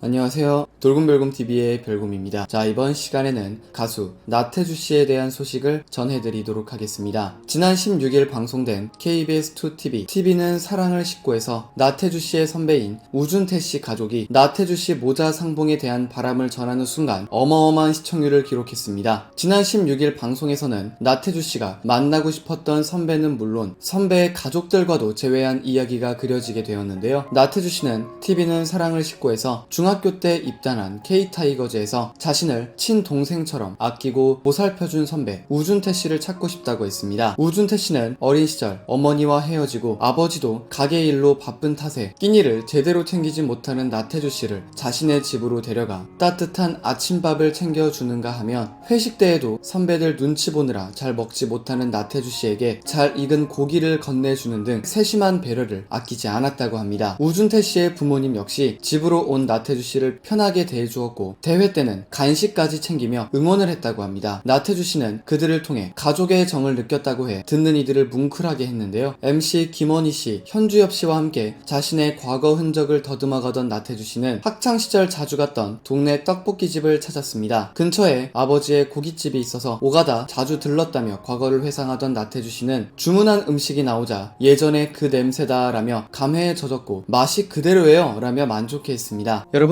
안녕하세요. 돌곰별곰TV의 별곰입니다. 자, 이번 시간에는 가수 나태주 씨에 대한 소식을 전해드리도록 하겠습니다. 지난 16일 방송된 KBS2TV, TV는 사랑을 싣고에서 나태주 씨의 선배인 우준태 씨 가족이 나태주 씨 모자 상봉에 대한 바람을 전하는 순간 어마어마한 시청률을 기록했습니다. 지난 16일 방송에서는 나태주 씨가 만나고 싶었던 선배는 물론 선배의 가족들과도 제외한 이야기가 그려지게 되었는데요. 나태주 씨는 TV는 사랑을 싣고에서 중 학교 때 입단한 K타이거즈에서 자신을 친동생처럼 아끼고 보살펴준 선배 우준태 씨를 찾고 싶다고 했습니다. 우준태 씨는 어린 시절 어머니와 헤어지고 아버지도 가게 일로 바쁜 탓에 끼니를 제대로 챙기지 못하는 나태주 씨를 자신의 집으로 데려가 따뜻한 아침밥을 챙겨주는가 하면 회식 때에도 선배들 눈치 보느라 잘 먹지 못하는 나태주 씨에게 잘 익은 고기를 건네주는 등 세심한 배려를 아끼지 않았다고 합니다. 우준태 씨의 부모님 역시 집으로 온 나태주 씨를 편하게 대해주었고 대회 때는 간식까지 챙기며 응원을 했다고 합니다. 나태주 씨는 그들을 통해 가족의 정을 느꼈다고 해 듣는 이들을 뭉클하게 했는데요. MC 김원희 씨, 현주엽 씨와 함께 자신의 과거 흔적을 더듬어가던 나태주 씨는 학창 시절 자주 갔던 동네 떡볶이집을 찾았습니다. 근처에 아버지의 고깃집이 있어서 오가다 자주 들렀다며 과거를 회상하던 나태주 씨는 주문한 음식이 나오자 예전의 그 냄새다라며 감회에 젖었고 맛이 그대로예요 라며 만족해했습니다. 여러분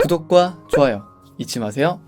구독과 좋아요 잊지 마세요.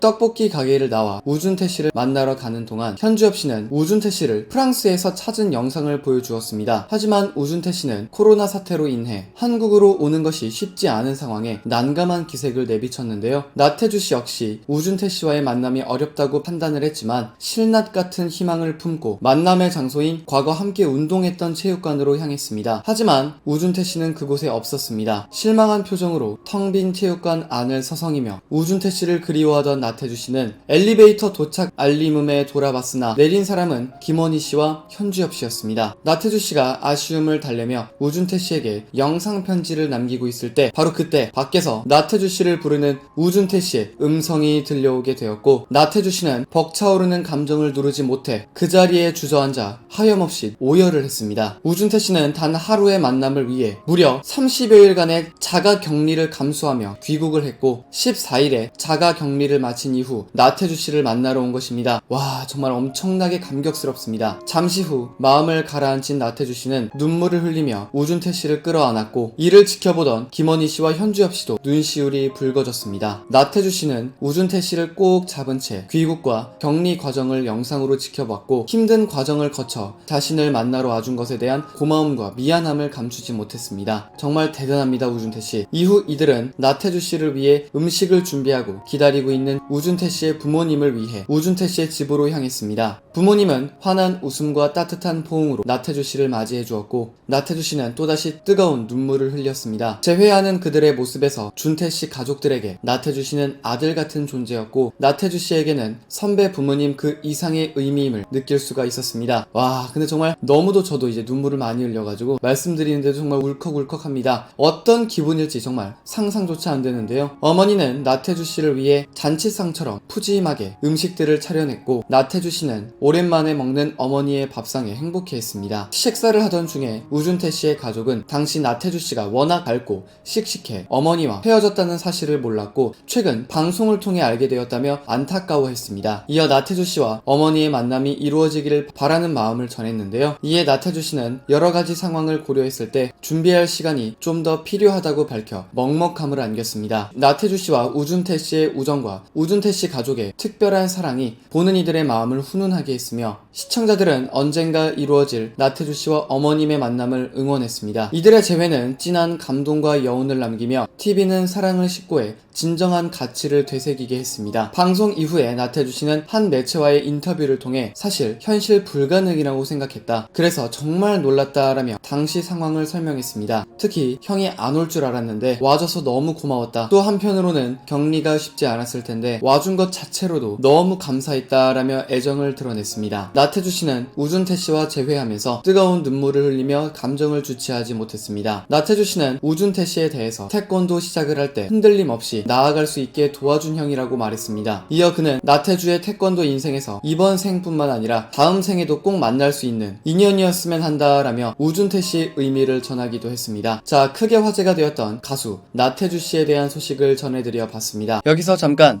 떡볶이 가게를 나와 우준태 씨를 만나러 가는 동안 현주엽 씨는 우준태 씨를 프랑스에서 찾은 영상을 보여주었습니다. 하지만 우준태 씨는 코로나 사태로 인해 한국으로 오는 것이 쉽지 않은 상황에 난감한 기색을 내비쳤는데요. 나태주 씨 역시 우준태 씨와의 만남이 어렵다고 판단을 했지만 실낱 같은 희망을 품고 만남의 장소인 과거 함께 운동했던 체육관으로 향했습니다. 하지만 우준태 씨는 그곳에 없었습니다. 실망한 표정으로 텅 빈 체육관 안을 서성이며 우준태 씨를 그리워하던 나 태주 씨는 엘리베이터 도착 알림음에 돌아봤으나 내린 사람은 김원희 씨와 현주엽 씨였습니다. 나태주 씨가 아쉬움을 달래며 우준태 씨에게 영상 편지를 남기고 있을 때 바로 그때 밖에서 나태주 씨를 부르는 우준태 씨의 음성이 들려오게 되었고 나태주 씨는 벅차오르는 감정을 누르지 못해 그 자리에 주저앉아 하염없이 오열을 했습니다. 우준태 씨는 단 하루의 만남을 위해 무려 30여일간의 자가 격리를 감수하며 귀국을 했고 14일에 자가 격리를 마친 이후 나태주 씨를 만나러 온 것입니다. 와 정말 엄청나게 감격스럽습니다. 잠시 후 마음을 가라앉힌 나태주 씨는 눈물을 흘리며 우준태 씨를 끌어안았고 이를 지켜보던 김원희 씨와 현주엽 씨도 눈시울이 붉어졌습니다. 나태주 씨는 우준태 씨를 꼭 잡은 채 귀국과 격리 과정을 영상으로 지켜봤고 힘든 과정을 거쳐 자신을 만나러 와준 것에 대한 고마움과 미안함을 감추지 못했습니다. 정말 대단합니다 우준태 씨. 이후 이들은 나태주 씨를 위해 음식을 준비하고 기다리고 있는 우준태 씨의 부모님을 위해 우준태 씨의 집으로 향했습니다. 부모님은 환한 웃음과 따뜻한 포옹으로 나태주 씨를 맞이해 주었고 나태주 씨는 또다시 뜨거운 눈물을 흘렸습니다. 재회하는 그들의 모습에서 준태 씨 가족들에게 나태주 씨는 아들 같은 존재였고 나태주 씨에게는 선배 부모님 그 이상의 의미임을 느낄 수가 있었습니다. 와 근데 정말 너무도 저도 이제 눈물을 많이 흘려가지고 말씀드리는데도 정말 울컥울컥합니다. 어떤 기분일지 정말 상상조차 안 되는데요. 어머니는 나태주 씨를 위해 잔치 상처럼 푸짐하게 음식들을 차려냈고 나태주 씨는 오랜만에 먹는 어머니의 밥상에 행복해했습니다. 식사를 하던 중에 우준태 씨의 가족은 당시 나태주 씨가 워낙 밝고 씩씩해 어머니와 헤어졌다는 사실을 몰랐고 최근 방송을 통해 알게 되었다며 안타까워했습니다. 이어 나태주 씨와 어머니의 만남이 이루어지기를 바라는 마음을 전했는데요. 이에 나태주 씨는 여러 가지 상황을 고려했을 때 준비할 시간이 좀 더 필요하다고 밝혀 먹먹함을 안겼습니다. 나태주 씨와 우준태 씨의 우정과 우준 태 씨 가족의 특별한 사랑이 보는 이들의 마음을 훈훈하게 했으며 시청자들은 언젠가 이루어질 나태주 씨와 어머님의 만남을 응원했습니다. 이들의 재회는 진한 감동과 여운을 남기며 TV는 사랑을 싣고해 진정한 가치를 되새기게 했습니다. 방송 이후에 나태주 씨는 한 매체와의 인터뷰를 통해 사실 현실 불가능이라고 생각했다. 그래서 정말 놀랐다라며 당시 상황을 설명했습니다. 특히 형이 안 올 줄 알았는데 와줘서 너무 고마웠다. 또 한편으로는 격리가 쉽지 않았을 텐데 와준 것 자체로도 너무 감사했다라며 애정을 드러냈습니다. 나태주 씨는 우준태 씨와 재회하면서 뜨거운 눈물을 흘리며 감정을 주체하지 못했습니다. 나태주 씨는 우준태 씨에 대해서 태권도 시작을 할 때 흔들림 없이 나아갈 수 있게 도와준 형이라고 말했습니다. 이어 그는 나태주의 태권도 인생에서 이번 생뿐만 아니라 다음 생에도 꼭 만날 수 있는 인연이었으면 한다라며 우준태 씨의 의미를 전하기도 했습니다. 자, 크게 화제가 되었던 가수 나태주 씨에 대한 소식을 전해드려 봤습니다. 여기서 잠깐